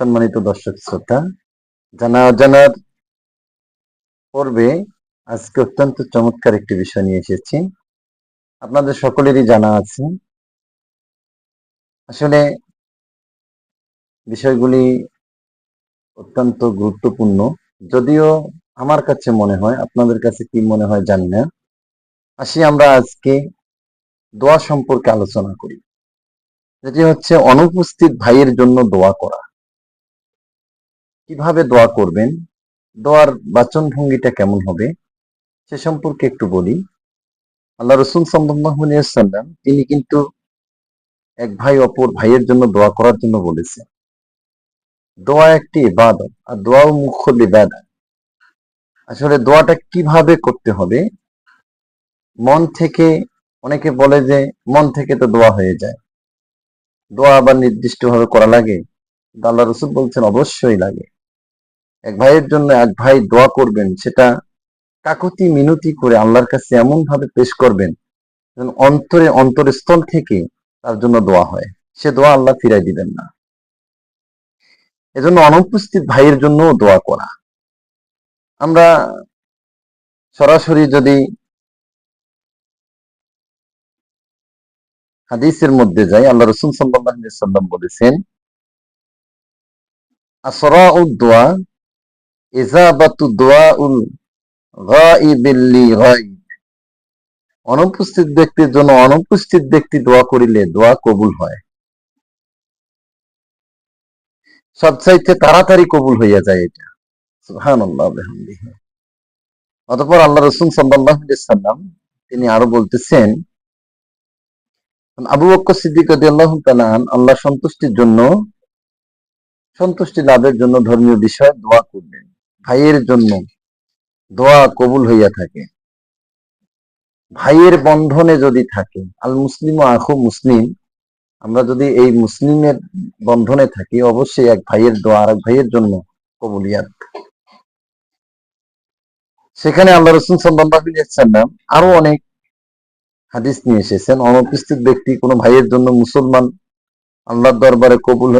সম্মানিত দর্শক শ্রোতা, জানা অজানার পর্বে আজকে অত্যন্ত চমৎকার একটি বিষয় নিয়ে এসেছি। আপনাদের সকলেরই জানা আছে। আসলে বিষয়গুলি অত্যন্ত গুরুত্বপূর্ণ। যদিও আমার কাছে মনে হয়, আপনাদের কাছে কি মনে হয় জানি না। আসি আমরা আজকে দোয়া সম্পর্কে আলোচনা করি। যেটি হচ্ছে অনুপস্থিত ভাইয়ের জন্য দোয়া করা। কীভাবে দোয়া করবেন? দোয়ার বাচন ভঙ্গিটা কেমন হবে? সে সম্পর্কে একটু বলি। আল্লাহ রসুল সাল্লাম তিনি কিন্তু এক ভাই অপর ভাইয়ের জন্য দোয়া করার জন্য বলেছেন। দোয়া একটি ইবাদত, আর দোয়াও মুখ্য ইবাদত। আসলে দোয়াটা কীভাবে করতে হবে? মন থেকে, অনেকে বলে যে মন থেকে তো দোয়া হয়ে যায়। দোয়া আবার নির্দিষ্ট ভাবে করা লাগে? আল্লাহ রসুল বলছেন, অবশ্যই লাগে। এক ভাইয়ের জন্য এক ভাই দোয়া করবেন, সেটা কাকতি মিনতি করে আল্লাহর কাছে এমন ভাবে পেশ করবেন অন্তরে অন্তরস্থল থেকে তার জন্য দোয়া হয়। সে দোয়া আল্লাহ ফিরাই দিবেন না। এজন্য অনুপস্থিত ভাইয়ের জন্য দোয়া করা। আমরা সরাসরি যদি হাদিসের মধ্যে যাই, আল্লাহ রসুল সাল্লাম বলেছেন আসরা দোয়া, ইজাবাতু দোয়া উল অনুপস্থিত ব্যক্তির জন্য অনুপস্থিত ব্যক্তি দোয়া করিলে দোয়া কবুল হয়। সবচাইতে তাড়াতাড়ি কবুল হইয়া যায় এটা। অতপর আল্লাহ রসুল সাল্লাম তিনি আরও বলতেছেন, আবু বক্কর সিদ্দিক আল্লাহ সন্তুষ্টির জন্য, সন্তুষ্টি লাভের জন্য ধর্মীয় বিষয় দোয়া করবেন। ভাইয়ের জন্য দোয়া কবুল হইয়া থাকে। ভাইয়ের বন্ধনে যদি থাকে, আল মুসলিম ও আখু মুসলিম, আমরা যদি এই মুসলিমের বন্ধনে থাকি, অবশ্যই এক ভাইয়ের দোয়া আর এক ভাইয়ের জন্য কবুলিয়াত সেখানে আল্লাহ রসুল সাল্লাম আরও অনেক হাদিস নিয়ে এসেছেন। অনুপস্থিত ব্যক্তি কোনো ভাইয়ের জন্য মুসলমান আল্লাহর দরবারে কবুল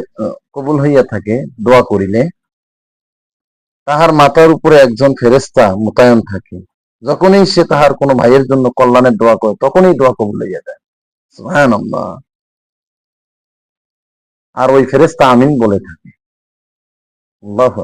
কবুল হইয়া থাকে, দোয়া করিলে তাহার মাথার উপরে একজন ফেরেস্তা মোতায়েন থাকে। যখনই সে তাহার কোনো ভাইয়ের জন্য কল্যাণের দোয়া করে, তখনই দোয়া কবুল হইয়া যায়। আর ওই ফেরেস্তা আমিন বলে থাকে। আল্লাহ